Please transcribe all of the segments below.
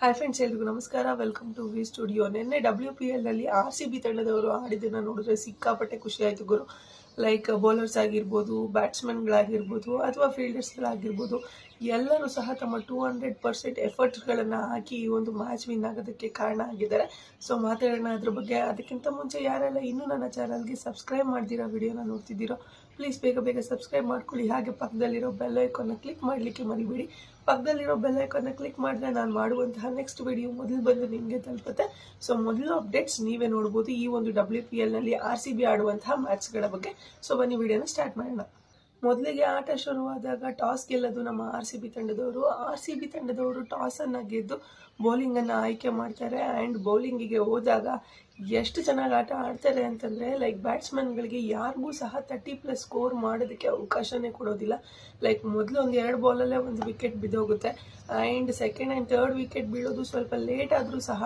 Hi friends ಎಲ್ರಿಗೂ ನಮಸ್ಕಾರ. Welcome to V studio ನಿನ್ನೆ ಡಬ್ಲ್ಯೂ ಪಿ ಎಲ್ನಲ್ಲಿ ಆರ್ ಸಿ ಬಿ ತಂಡದವರು ಆಡಿದ್ದನ್ನು ನೋಡಿದ್ರೆ ಸಿಕ್ಕಾಪಟ್ಟೆ ಖುಷಿ ಆಯಿತು ಗುರು. ಲೈಕ್ ಬೌಲರ್ಸ್ ಆಗಿರ್ಬೋದು ಬ್ಯಾಟ್ಸ್ಮನ್ಗಳಾಗಿರ್ಬೋದು ಅಥವಾ ಫೀಲ್ಡರ್ಸ್ಗಳಾಗಿರ್ಬೋದು ಎಲ್ಲರೂ ಸಹ ತಮ್ಮ ಟೂ ಹಂಡ್ರೆಡ್ ಪರ್ಸೆಂಟ್ ಎಫರ್ಟ್ಸ್ಗಳನ್ನು ಹಾಕಿ ಈ ಒಂದು ಮ್ಯಾಚ್ ವಿನ್ ಆಗೋದಕ್ಕೆ ಕಾರಣ ಆಗಿದ್ದಾರೆ. ಸೊ ಮಾತಾಡೋಣ ಅದ್ರ ಬಗ್ಗೆ. ಅದಕ್ಕಿಂತ ಮುಂಚೆ ಯಾರೆಲ್ಲ ಇನ್ನೂ ನನ್ನ ಚಾನಲ್ಗೆ ಸಬ್ಸ್ಕ್ರೈಬ್ ಮಾಡ್ದಿರೋ ವಿಡಿಯೋನ ನೋಡ್ತಿದ್ದೀರೋ ಪ್ಲೀಸ್ ಬೇಗ ಬೇಗ ಸಬ್ಸ್ಕ್ರೈಬ್ ಮಾಡ್ಕೊಳ್ಳಿ. ಹಾಗೆ ಪಕ್ಕದಲ್ಲಿರೋ ಬೆಲ್ ಐಕಾನ್ನ ಕ್ಲಿಕ್ ಮಾಡಲಿಕ್ಕೆ ಮರಿಬೇಡಿ. ಪಕ್ಕದಲ್ಲಿರೋ ಬೆಲ್ ಐಕಾನ್ನ ಕ್ಲಿಕ್ ಮಾಡಿದ್ರೆ ನಾನು ಮಾಡುವಂತಹ ನೆಕ್ಸ್ಟ್ ವಿಡಿಯೋ ಮೊದಲು ಬಂದು ನಿಮಗೆ ತಲುಪುತ್ತೆ. ಸೊ ಮೊದಲು ಅಪ್ಡೇಟ್ಸ್ ನೀವೇ ನೋಡ್ಬೋದು. ಈ ಒಂದು ಡಬ್ಲ್ಯೂ ಪಿ ಎಲ್ನಲ್ಲಿ ಆರ್ ಸಿ ಬಿ ಆಡುವಂತಹ ಮ್ಯಾಚ್ಗಳ ಬಗ್ಗೆ. ಸೊ ಬನ್ನಿ ವಿಡಿಯೋನ ಸ್ಟಾರ್ಟ್ ಮಾಡೋಣ. ಮೊದಲಿಗೆ ಆಟ ಶುರುವಾದಾಗ ಟಾಸ್ ಗೆಲ್ಲೋದು ನಮ್ಮ ಆರ್ ಸಿ ಬಿ ತಂಡದವರು. ಆರ್ ಸಿ ಬಿ ತಂಡದವರು ಟಾಸನ್ನು ಗೆದ್ದು ಬೌಲಿಂಗನ್ನು ಆಯ್ಕೆ ಮಾಡ್ತಾರೆ. ಆ್ಯಂಡ್ ಬೌಲಿಂಗಿಗೆ ಹೋದಾಗ ಎಷ್ಟು ಚೆನ್ನಾಗಿ ಆಟ ಆಡ್ತಾರೆ ಅಂತಂದರೆ ಲೈಕ್ ಬ್ಯಾಟ್ಸ್ಮನ್ಗಳಿಗೆ ಯಾರಿಗೂ ಸಹ ತರ್ಟಿ ಪ್ಲಸ್ ಸ್ಕೋರ್ ಮಾಡೋದಕ್ಕೆ ಅವಕಾಶನೇ ಕೊಡೋದಿಲ್ಲ. ಲೈಕ್ ಮೊದಲು ಒಂದು ಎರಡು ಬಾಲಲ್ಲೇ ಒಂದು wicket ಬಿದ್ದೋಗುತ್ತೆ. And second and third wicket ಬೀಳೋದು ಸ್ವಲ್ಪ ಲೇಟ್ ಆದರೂ ಸಹ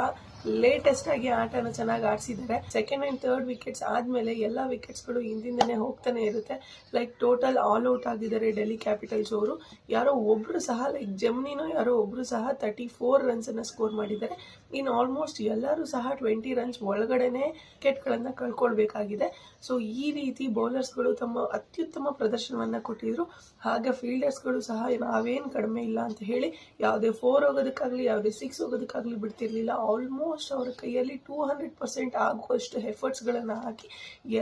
ಲೇಟೆಸ್ಟ್ ಆಗಿ ಆಟನ ಚೆನ್ನಾಗಿ ಆಡಿಸಿದ್ದಾರೆ. ಸೆಕೆಂಡ್ ಆ್ಯಂಡ್ ಥರ್ಡ್ ವಿಕೆಟ್ಸ್ ಆದಮೇಲೆ ಎಲ್ಲ ವಿಕೆಟ್ಸ್ಗಳು ಹಿಂದಿಂದನೇ ಹೋಗ್ತಾನೆ ಇರುತ್ತೆ. ಲೈಕ್ ಟೋಟಲ್ ಆಲ್ ಔಟ್ ಆಗಿದ್ದಾರೆ ಡೆಲ್ಲಿ ಕ್ಯಾಪಿಟಲ್ಸ್ ಅವರು. ಯಾರೋ ಒಬ್ಬರು ಸಹ ಲೈಕ್ ಜಮ್ನಿನೋ ಯಾರೋ ಒಬ್ಬರು ಸಹ ತರ್ಟಿ ಫೋರ್ ರನ್ಸನ್ನು ಸ್ಕೋರ್ ಮಾಡಿದ್ದಾರೆ. ಇನ್ನು ಆಲ್ಮೋಸ್ಟ್ ಎಲ್ಲರೂ ಸಹ ಟ್ವೆಂಟಿ ರನ್ಸ್ ಒಳಗಡೆನೆ ವಿಕೆಟ್ಗಳನ್ನು ಕಳ್ಕೊಳ್ಬೇಕಾಗಿದೆ. ಸೊ ಈ ರೀತಿ ಬೌಲರ್ಸ್ಗಳು ತಮ್ಮ ಅತ್ಯುತ್ತಮ ಪ್ರದರ್ಶನವನ್ನು ಕೊಟ್ಟಿದ್ರು. ಹಾಗೆ ಫೀಲ್ಡರ್ಸ್ಗಳು ಸಹ ನಾವೇನು ಕಡಿಮೆ ಇಲ್ಲ ಅಂತ ಹೇಳಿ ಯಾವುದೇ ಫೋರ್ ಹೋಗೋದಕ್ಕಾಗಲಿ, ಯಾವುದೇ ಸಿಕ್ಸ್ ಹೋಗೋದಕ್ಕಾಗಲಿ ಬಿಡ್ತಿರ್ಲಿಲ್ಲ. ಆಲ್ಮೋಸ್ಟ್ ಅವರ ಕೈಯಲ್ಲಿ ಟೂ ಹಂಡ್ರೆಡ್ ಪರ್ಸೆಂಟ್ ಆಗುವಷ್ಟು ಎಫರ್ಟ್ಸ್ಗಳನ್ನು ಹಾಕಿ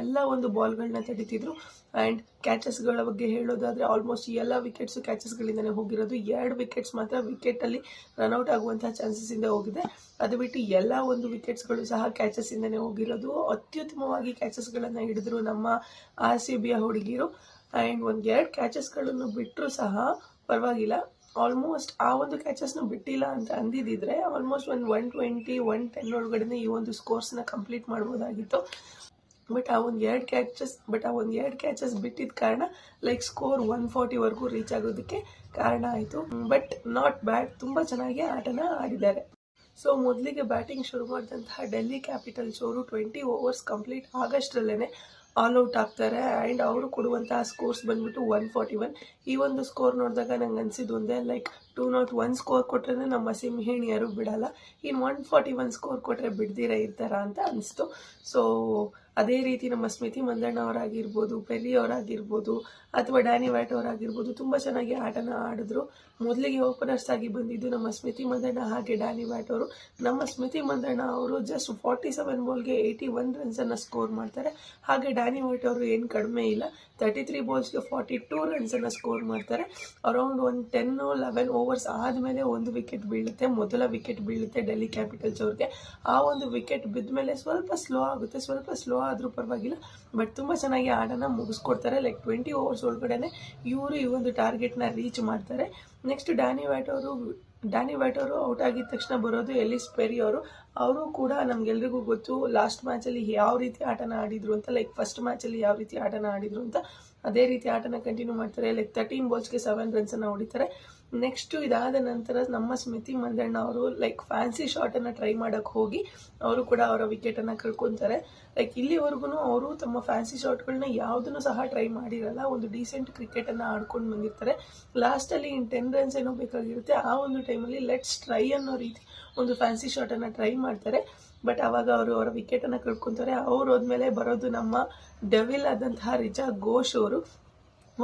ಎಲ್ಲ ಒಂದು ಬಾಲ್ಗಳನ್ನ ತಡಿತಿದ್ರು. ಆ್ಯಂಡ್ ಕ್ಯಾಚಸ್ಗಳ ಬಗ್ಗೆ ಹೇಳೋದಾದರೆ ಆಲ್ಮೋಸ್ಟ್ ಎಲ್ಲ ವಿಕೆಟ್ಸು ಕ್ಯಾಚಸ್ಗಳಿಂದಲೇ ಹೋಗಿರೋದು. ಎರಡು ವಿಕೆಟ್ಸ್ ಮಾತ್ರ ವಿಕೆಟಲ್ಲಿ ರನ್ಔಟ್ ಆಗುವಂತಹ ಚಾನ್ಸಸ್ ಇಂದ ಹೋಗಿದೆ. ಅದು ಬಿಟ್ಟು ಎಲ್ಲ ಒಂದು ವಿಕೆಟ್ಸ್ಗಳು ಸಹ ಕ್ಯಾಚಸ್ಸಿಂದನೇ ಹೋಗಿರೋದು. ಅತ್ಯುತ್ತಮವಾಗಿ ಕ್ಯಾಚಸ್ಗಳನ್ನು ಹಿಡಿದ್ರು ನಮ್ಮ ಆರ್ ಸಿ ಬಿಯ ಹುಡುಗಿರು. ಆ್ಯಂಡ್ ಒಂದು ಎರಡು ಕ್ಯಾಚಸ್ಗಳನ್ನು ಬಿಟ್ಟರು ಸಹ ಪರವಾಗಿಲ್ಲ. ಆಲ್ಮೋಸ್ಟ್ ಆ ಒಂದು ಕ್ಯಾಚಸ್ನು ಬಿಟ್ಟಿಲ್ಲ ಅಂತ ಅಂದಿದ್ದಿದ್ರೆ ಆಲ್ಮೋಸ್ಟ್ ಒಂದು ಒನ್ ಟ್ವೆಂಟಿ ಒನ್ ಟೆನ್ ಒಳಗಡೆ ಈ ಒಂದು ಸ್ಕೋರ್ಸ್ನ ಕಂಪ್ಲೀಟ್ ಮಾಡ್ಬೋದಾಗಿತ್ತು. ಬಟ್ ಆ ಒಂದು ಎರಡು ಕ್ಯಾಚಸ್ ಬಟ್ ಆ ಒಂದು ಎರಡು ಕ್ಯಾಚಸ್ ಬಿಟ್ಟಿದ್ದ ಕಾರಣ ಲೈಕ್ ಸ್ಕೋರ್ ಒನ್ ಫಾರ್ಟಿವರೆಗೂ ರೀಚ್ ಆಗೋದಕ್ಕೆ ಕಾರಣ ಆಯಿತು. ಬಟ್ ನಾಟ್ ಬ್ಯಾಡ್ ತುಂಬ ಚೆನ್ನಾಗಿ ಆಟನ ಆಡಿದ್ದಾರೆ. ಸೊ ಮೊದಲಿಗೆ ಬ್ಯಾಟಿಂಗ್ ಶುರು ಮಾಡಿದಂತಹ ಡೆಲ್ಲಿ ಕ್ಯಾಪಿಟಲ್ಸ್ ಅವರು ಟ್ವೆಂಟಿ ಓವರ್ಸ್ ಕಂಪ್ಲೀಟ್ ಆಗಸ್ಟ್ರಲ್ಲೇ ಆಲ್ ಔಟ್ ಆಗ್ತಾರೆ. ಆ್ಯಂಡ್ ಅವರು ಕೊಡುವಂತಹ ಸ್ಕೋರ್ಸ್ ಬಂದ್ಬಿಟ್ಟು ಒನ್ ಫಾರ್ಟಿ ಒನ್ ಈ ಒಂದು ಸ್ಕೋರ್ ನೋಡಿದಾಗ ನಂಗೆ ಅನಿಸಿದ್ದು ಒಂದೇ like two not one score ಕೊಟ್ಟರೆ ನಮ್ಮ ಸಿಂಹಿಣಿಯರು ಬಿಡಲ್ಲ. ಇನ್ನು ಒನ್ ಫಾರ್ಟಿ ಒನ್ ಸ್ಕೋರ್ ಕೊಟ್ಟರೆ ಬಿಡ್ದಿರ ಇರ್ತಾರ ಅಂತ ಅನಿಸ್ತು. ಸೊ ಅದೇ ರೀತಿ ನಮ್ಮ ಸ್ಮಿತಿ ಮಂದಣ್ಣ ಅವರಾಗಿರ್ಬೋದು ಪೆರಿ ಅವರಾಗಿರ್ಬೋದು, ಅಥವಾ ಡ್ಯಾನಿ ವ್ಯಾಟ್ ಅವರಾಗಿರ್ಬೋದು, ತುಂಬ ಚೆನ್ನಾಗಿ ಆಟನ ಆಡಿದ್ರು. ಮೊದಲಿಗೆ ಓಪನರ್ಸ್ ಆಗಿ ಬಂದಿದ್ದು ನಮ್ಮ ಸ್ಮಿತಿ ಮಂದಣ್ಣ ಹಾಗೆ ಡ್ಯಾನಿ ವ್ಯಾಟ್ ಅವರು. ನಮ್ಮ ಸ್ಮಿತಿ ಮಂದಣ್ಣ ಅವರು ಜಸ್ಟ್ ಫಾರ್ಟಿ ಸೆವೆನ್ ಬಾಲ್ಗೆ ಏಯ್ಟಿ ಒನ್ ರನ್ಸನ್ನು ಸ್ಕೋರ್ ಮಾಡ್ತಾರೆ. ಹಾಗೆ ಡ್ಯಾನಿ ವ್ಯಾಟ್ ಅವರು ಏನು ಕಡಿಮೆ ಇಲ್ಲ ತರ್ಟಿ ತ್ರೀ ಬಾಲ್ಸ್ಗೆ ಫಾರ್ಟಿ ಟೂ ರನ್ಸನ್ನು ಸ್ಕೋರ್ ಮಾಡ್ತಾರೆ. ಅರೌಂಡ್ ಒಂದು ಟೆನ್ನು ಲೆವೆನ್ ಓವರ್ಸ್ ಆದಮೇಲೆ ಒಂದು ವಿಕೆಟ್ ಬೀಳುತ್ತೆ, ಮೊದಲ ವಿಕೆಟ್ ಬೀಳುತ್ತೆ ಡೆಲ್ಲಿ ಕ್ಯಾಪಿಟಲ್ಸ್ ಅವ್ರಿಗೆ. ಆ ಒಂದು ವಿಕೆಟ್ ಬಿದ್ದ ಮೇಲೆ ಸ್ವಲ್ಪ ಸ್ಲೋ ಆಗುತ್ತೆ, ಸ್ವಲ್ಪ ಸ್ಲೋ ಆದರೂ ಪರವಾಗಿಲ್ಲ. ಬಟ್ ತುಂಬ ಚೆನ್ನಾಗಿ ಆಡನ್ನು ಮುಗಿಸ್ಕೊಡ್ತಾರೆ. ಲೈಕ್ ಟ್ವೆಂಟಿ ಓವರ್ಸ್ ಒಳಗಡೆ ಇವರು ಈ ಒಂದು ಟಾರ್ಗೆಟ್ನ ರೀಚ್ ಮಾಡ್ತಾರೆ. ನೆಕ್ಸ್ಟ್ ಡ್ಯಾನಿ ವ್ಯಾಟ್ ಅವರು ಡ್ಯಾನಿ ವ್ಯಾಟ್ ಅವರು ಔಟ್ ಆಗಿದ ತಕ್ಷಣ ಬರೋದು ಎಲ್ಲಿಸ್ ಪೆರಿ ಅವರು. ಅವರು ಕೂಡ ನಮ್ಗೆಲ್ರಿಗೂ ಗೊತ್ತು ಲಾಸ್ಟ್ ಮ್ಯಾಚಲ್ಲಿ ಯಾವ ರೀತಿ ಆಟನ ಆಡಿದ್ರು ಅಂತ ಲೈಕ್ ಫಸ್ಟ್ ಮ್ಯಾಚಲ್ಲಿ ಯಾವ ರೀತಿ ಆಟನ ಆಡಿದ್ರು ಅಂತ. ಅದೇ ರೀತಿ ಆಟನ ಕಂಟಿನ್ಯೂ ಮಾಡ್ತಾರೆ. ಲೈಕ್ ತರ್ಟೀನ್ ಬಾಲ್ಸ್ಗೆ ಸೆವೆನ್ ರನ್ಸನ್ನು ಹೊಡಿತಾರೆ. ನೆಕ್ಸ್ಟು ಇದಾದ ನಂತರ ನಮ್ಮ ಸ್ಮಿತಿ ಮಂದಣ್ಣ ಅವರು ಲೈಕ್ ಫ್ಯಾನ್ಸಿ ಶಾಟನ್ನು ಟ್ರೈ ಮಾಡೋಕ್ಕೆ ಹೋಗಿ ಅವರು ಕೂಡ ಅವರ ವಿಕೆಟನ್ನು ಕಳ್ಕೊತಾರೆ. ಲೈಕ್ ಇಲ್ಲಿವರೆಗೂ ಅವರು ತಮ್ಮ ಫ್ಯಾನ್ಸಿ ಶಾಟ್ಗಳನ್ನ ಯಾವುದನ್ನು ಸಹ ಟ್ರೈ ಮಾಡಿರಲ್ಲ, ಒಂದು ಡೀಸೆಂಟ್ ಕ್ರಿಕೆಟನ್ನು ಆಡ್ಕೊಂಡು ಬಂದಿರ್ತಾರೆ. ಲಾಸ್ಟಲ್ಲಿ ಇನ್ ಟೆನ್ ರನ್ಸ್ ಏನೋ ಬೇಕಾಗಿರುತ್ತೆ, ಆ ಒಂದು ಟೈಮಲ್ಲಿ ಲೆಟ್ಸ್ ಟ್ರೈ ಅನ್ನೋ ರೀತಿ ಒಂದು ಫ್ಯಾನ್ಸಿ ಶಾಟನ್ನು ಟ್ರೈ ಮಾಡ್ತಾರೆ. ಬಟ್ ಆವಾಗ ಅವರು ಅವರ ವಿಕೆಟನ್ನು ಕಳ್ಕೊತಾರೆ. ಅವ್ರು ಹೋದ್ಮೇಲೆ ಬರೋದು ನಮ್ಮ ಡೆವಿಲ್ ಆದಂತಹ ರಿಚಾ ಘೋಷ್ ಅವರು.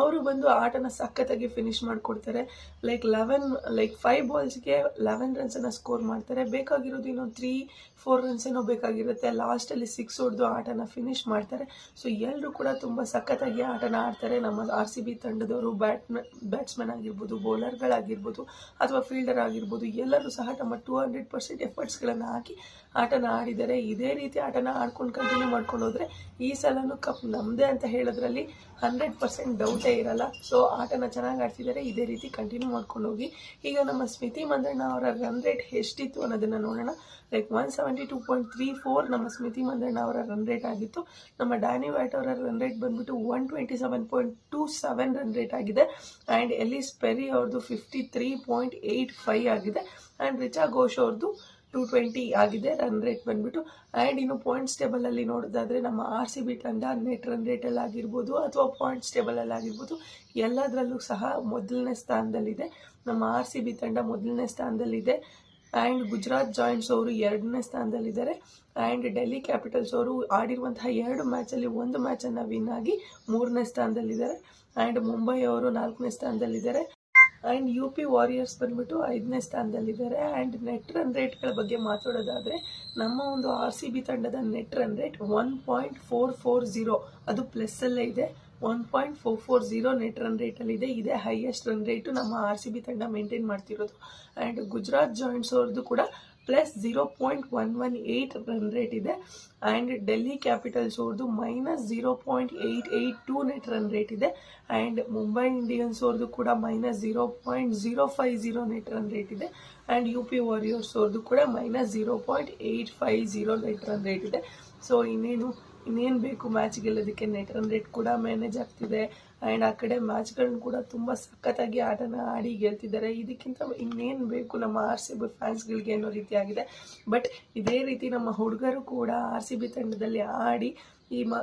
ಅವರು ಬಂದು ಆಟನ ಸಖತ್ತಾಗಿ ಫಿನಿಶ್ ಮಾಡಿಕೊಡ್ತಾರೆ. ಲೈಕ್ ಲೆವೆನ್ ಲೈಕ್ ಫೈವ್ ಬಾಲ್ಸ್ಗೆ ಲೆವೆನ್ ರನ್ಸನ್ನು ಸ್ಕೋರ್ ಮಾಡ್ತಾರೆ. ಬೇಕಾಗಿರೋದು ಇನ್ನೊಂದು ತ್ರೀ ಫೋರ್ ರನ್ಸ್ ಏನೋ ಬೇಕಾಗಿರುತ್ತೆ. ಲಾಸ್ಟಲ್ಲಿ ಸಿಕ್ಸ್ ಹೊಡೆದು ಆಟನ ಫಿನಿಶ್ ಮಾಡ್ತಾರೆ. ಸೊ ಎಲ್ಲರೂ ಕೂಡ ತುಂಬ ಸಖತ್ತಾಗಿ ಆಟನ ಆಡ್ತಾರೆ. ನಮ್ಮ ಆರ್ ಸಿ ಬಿ ತಂಡದವರು ಬ್ಯಾಟ್ಮನ್ ಬ್ಯಾಟ್ಸ್ಮನ್ ಆಗಿರ್ಬೋದು ಬೌಲರ್ಗಳಾಗಿರ್ಬೋದು ಅಥವಾ ಫೀಲ್ಡರ್ ಆಗಿರ್ಬೋದು, ಎಲ್ಲರೂ ಸಹ ತಮ್ಮ ಟೂ ಹಂಡ್ರೆಡ್ ಪರ್ಸೆಂಟ್ ಎಫರ್ಟ್ಸ್ಗಳನ್ನು ಹಾಕಿ ಆಟನ ಆಡಿದ್ದಾರೆ. ಇದೇ ರೀತಿ ಆಟನ ಆಡ್ಕೊಂಡು ಕಂಟಿನ್ಯೂ ಮಾಡ್ಕೊಂಡು ಹೋದರೆ ಈ ಸಲನೂ ಕಪ್ ನಮ್ಮದೇ ಅಂತ ಹೇಳೋದ್ರಲ್ಲಿ ಹಂಡ್ರೆಡ್ ಪರ್ಸೆಂಟ್ ಡೌಟೇ ಇರಲ್ಲ. ಸೊ ಆಟನ ಚೆನ್ನಾಗಿ ಆಡ್ತಿದ್ದಾರೆ ಇದೇ ರೀತಿ ಕಂಟಿನ್ಯೂ ಮಾಡ್ಕೊಂಡು ಹೋಗಿ. ಈಗ ನಮ್ಮ ಸ್ಮಿತಿ ಮಂದಣ್ಣ ಅವರ ರನ್ ರೇಟ್ ಎಷ್ಟಿತ್ತು ಅನ್ನೋದನ್ನು ನೋಡೋಣ. Like one seventy two point three four ನಮ್ಮ ಸ್ಮಿತಿ ಮಂದಣ್ಣ ಅವರ ರನ್ ರೇಟ್ ಆಗಿತ್ತು. ನಮ್ಮ ಡ್ಯಾನಿ ವ್ಯಾಟ್ ಅವರ ರನ್ ರೇಟ್ ಬಂದ್ಬಿಟ್ಟು one twenty seven point two seven run rate ಆಗಿದೆ. ಆ್ಯಂಡ್ ಎಲಿಸ್ ಪೆರಿ ಅವ್ರದ್ದು fifty three point eight five ಆಗಿದೆ. ಆ್ಯಂಡ್ ರಿಚಾ ಘೋಷ್ ಅವ್ರದ್ದು ಟು ಟ್ವೆಂಟಿ ಆಗಿದೆ ರನ್ ರೇಟ್ ಬಂದ್ಬಿಟ್ಟು. ಆ್ಯಂಡ್ ಇನ್ನು ಪಾಯಿಂಟ್ಸ್ ಟೇಬಲಲ್ಲಿ ನೋಡೋದಾದರೆ ನಮ್ಮ ಆರ್ ಸಿ ಬಿ ತಂಡ ನೆಟ್ ರನ್ ರೇಟಲ್ಲಿ ಆಗಿರ್ಬೋದು ಅಥವಾ ಪಾಯಿಂಟ್ಸ್ ಟೇಬಲಲ್ಲಿ ಆಗಿರ್ಬೋದು, ಎಲ್ಲದರಲ್ಲೂ ಸಹ ಮೊದಲನೇ ಸ್ಥಾನದಲ್ಲಿದೆ. ನಮ್ಮ ಆರ್ ಸಿ ಬಿ ತಂಡ ಮೊದಲನೇ ಸ್ಥಾನದಲ್ಲಿದೆ. ಆ್ಯಂಡ್ ಗುಜರಾತ್ ಜಾಯಿಂಟ್ಸ್ ಅವರು ಎರಡನೇ ಸ್ಥಾನದಲ್ಲಿದ್ದಾರೆ. ಆ್ಯಂಡ್ ಡೆಲ್ಲಿ ಕ್ಯಾಪಿಟಲ್ಸ್ ಅವರು ಆಡಿರುವಂತಹ ಎರಡು ಮ್ಯಾಚಲ್ಲಿ ಒಂದು ಮ್ಯಾಚನ್ನು ವಿನ್ ಆಗಿ ಮೂರನೇ ಸ್ಥಾನದಲ್ಲಿದ್ದಾರೆ. ಆ್ಯಂಡ್ ಮುಂಬೈ ಅವರು ನಾಲ್ಕನೇ ಸ್ಥಾನದಲ್ಲಿದ್ದಾರೆ. ಆ್ಯಂಡ್ ಯು ಪಿ ವಾರಿಯರ್ಸ್ ಬಂದ್ಬಿಟ್ಟು ಐದನೇ ಸ್ಥಾನದಲ್ಲಿದ್ದಾರೆ. ಆ್ಯಂಡ್ ನೆಟ್ ರನ್ ರೇಟ್ಗಳ ಬಗ್ಗೆ ಮಾತಾಡೋದಾದರೆ, ನಮ್ಮ ಒಂದು ಆರ್ ಸಿ ಬಿ ತಂಡದ net run rate one point four four zero ಅದು ಪ್ಲಸ್ಸಲ್ಲೇ ಇದೆ. One point four four zero net run ರೇಟಲ್ಲಿದೆ ಇದೇ. ಹೈಯೆಸ್ಟ್ ರನ್ ರೇಟು ನಮ್ಮ ಆರ್ ಸಿ ಬಿ ತಂಡ ಮೇಂಟೈನ್ ಮಾಡ್ತಿರೋದು. ಆ್ಯಂಡ್ ಗುಜರಾತ್ ಜಾಯಿಂಟ್ಸ್ ಅವ್ರದ್ದು ಕೂಡ plus zero point one one eight run rate ಇದೆ. ಆ್ಯಂಡ್ ಡೆಲ್ಲಿ ಕ್ಯಾಪಿಟಲ್ಸ್ ಅವ್ರದ್ದು minus zero point eight eight two net run rate ಇದೆ. And Mumbai Indians ಅವ್ರದ್ದು ಕೂಡ minus zero point zero five zero net run rate ಇದೆ. And U P warriors ಅವ್ರದ್ದು ಕೂಡ minus zero point eight five zero net run rate ಇದೆ. So ಇನ್ನೇನು ಇನ್ನೇನು ಬೇಕು ಮ್ಯಾಚ್ ಗೆಲ್ಲೋದಕ್ಕೆ ನೆಟ್ ರನ್ ರೇಟ್ ಕೂಡ ಮ್ಯಾನೇಜ್ ಆಗ್ತಿದೆ. ಆ್ಯಂಡ್ ಆ ಕಡೆ ಮ್ಯಾಚ್ಗಳನ್ನ ಕೂಡ ತುಂಬ ಸಖತ್ತಾಗಿ ಆಟನ ಆಡಿ ಗೆಲ್ತಿದ್ದಾರೆ. ಇದಕ್ಕಿಂತ ಇನ್ನೇನು ಬೇಕು ನಮ್ಮ ಆರ್ ಸಿ ಬಿ ಫ್ಯಾನ್ಸ್ಗಳಿಗೆ ಅನ್ನೋ ರೀತಿಯಾಗಿದೆ. ಬಟ್ ಇದೇ ರೀತಿ ನಮ್ಮ ಹುಡುಗರು ಕೂಡ ಆರ್ ಸಿ ಬಿ ತಂಡದಲ್ಲಿ ಆಡಿ ಈ ಮ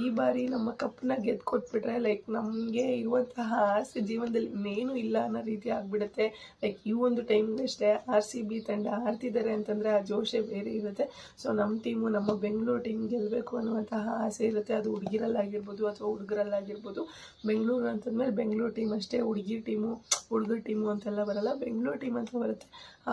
ಈ ಬಾರಿ ನಮ್ಮ ಕಪ್ನ ಗೆದ್ದು ಕೊಟ್ಬಿಟ್ರೆ ಲೈಕ್ ನಮಗೆ ಇರುವಂತಹ ಆಸೆ ಜೀವನದಲ್ಲಿ ಇನ್ನೇನು ಇಲ್ಲ ಅನ್ನೋ ರೀತಿ ಆಗಿಬಿಡುತ್ತೆ. ಲೈಕ್ ಈ ಒಂದು ಟೈಮ್ಗಷ್ಟೇ ಆರ್ ಸಿ ಬಿ ತಂಡ ಆಡ್ತಿದ್ದಾರೆ ಅಂತಂದರೆ ಆ ಜೋಶೆ ಬೇರೆ ಇರುತ್ತೆ. ಸೊ ನಮ್ಮ ಟೀಮು ನಮ್ಮ ಬೆಂಗಳೂರು ಟೀಮ್ ಗೆಲ್ಲಬೇಕು ಅನ್ನುವಂತಹ ಆಸೆ ಇರುತ್ತೆ. ಅದು ಹುಡುಗಿರಲ್ಲಾಗಿರ್ಬೋದು ಅಥವಾ ಹುಡುಗರಲ್ಲಾಗಿರ್ಬೋದು. ಬೆಂಗಳೂರು ಅಂತಂದಮೇಲೆ ಬೆಂಗಳೂರು ಟೀಮ್ ಅಷ್ಟೇ, ಹುಡುಗಿ ಟೀಮು ಹುಡುಗರ ಟೀಮು ಅಂತೆಲ್ಲ ಬರಲ್ಲ. ಬೆಂಗಳೂರು ಟೀಮ್ ಅಂತ ಬರುತ್ತೆ.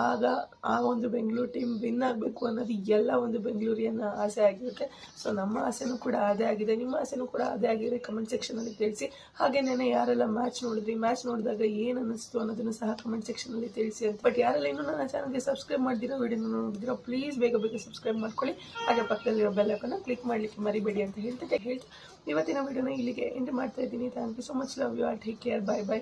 ಆಗ ಆ ಒಂದು ಬೆಂಗಳೂರು ಟೀಮ್ ವಿನ್ ಆಗಬೇಕು ಅನ್ನೋದು ಎಲ್ಲ ಒಂದು ಬೆಂಗಳೂರಿಯನ್ನ ಆಸೆ ಆಗಿರುತ್ತೆ. ಸೊ ನಮ್ಮ ಆಸೆನೂ ಕೂಡ ಅದೇ ಆಗಿದೆ. ನಿಮ್ಮ ಆಸೆನೂ ಕೂಡ ಅದೇ ಆಗಿದೆ. ಕಮೆಂಟ್ ಸೆಕ್ಷನಲ್ಲಿ ತಿಳಿಸಿ. ಹಾಗೆ ನೆನೆ ಯಾರೆಲ್ಲ ಮ್ಯಾಚ್ ನೋಡಿದ್ರಿ ಮ್ಯಾಚ್ ನೋಡಿದಾಗ ಏನು ಅನ್ನಿಸ್ತು ಅನ್ನೋದನ್ನು ಸಹ ಕಮೆಂಟ್ ಸೆಕ್ಷನಲ್ಲಿ ತಿಳಿಸಿ ಅಂತ. ಬಟ್ ಯಾರೆಲ್ಲ ಇನ್ನೂ ನನ್ನ ಚಾನಲ್ಗೆ ಸಬ್ಸ್ಕ್ರೈಬ್ ಮಾಡಿದಿರೋ ವಿಡಿಯೋನ ನೋಡಿದಿರೋ ಪ್ಲೀಸ್ ಬೇಗ ಬೇಗ ಸಬ್ಸ್ಕ್ರೈಬ್ ಮಾಡ್ಕೊಳ್ಳಿ. ಹಾಗೆ ಪಕ್ಕದಲ್ಲಿರೋ ಬೆಲ್ಲಕ್ಕನ್ನು ಕ್ಲಿಕ್ ಮಾಡಲಿಕ್ಕೆ ಮರಿಬೇಡಿ ಅಂತ ಹೇಳ್ತಾ ಹೇಳ್ತಾ ಇವತ್ತಿನ ವಿಡಿಯೋನ ಇಲ್ಲಿಗೆ ಎಂಡ್ ಮಾಡ್ತಾ ಇದ್ದೀನಿ. Thank you so much love you all take care bye bye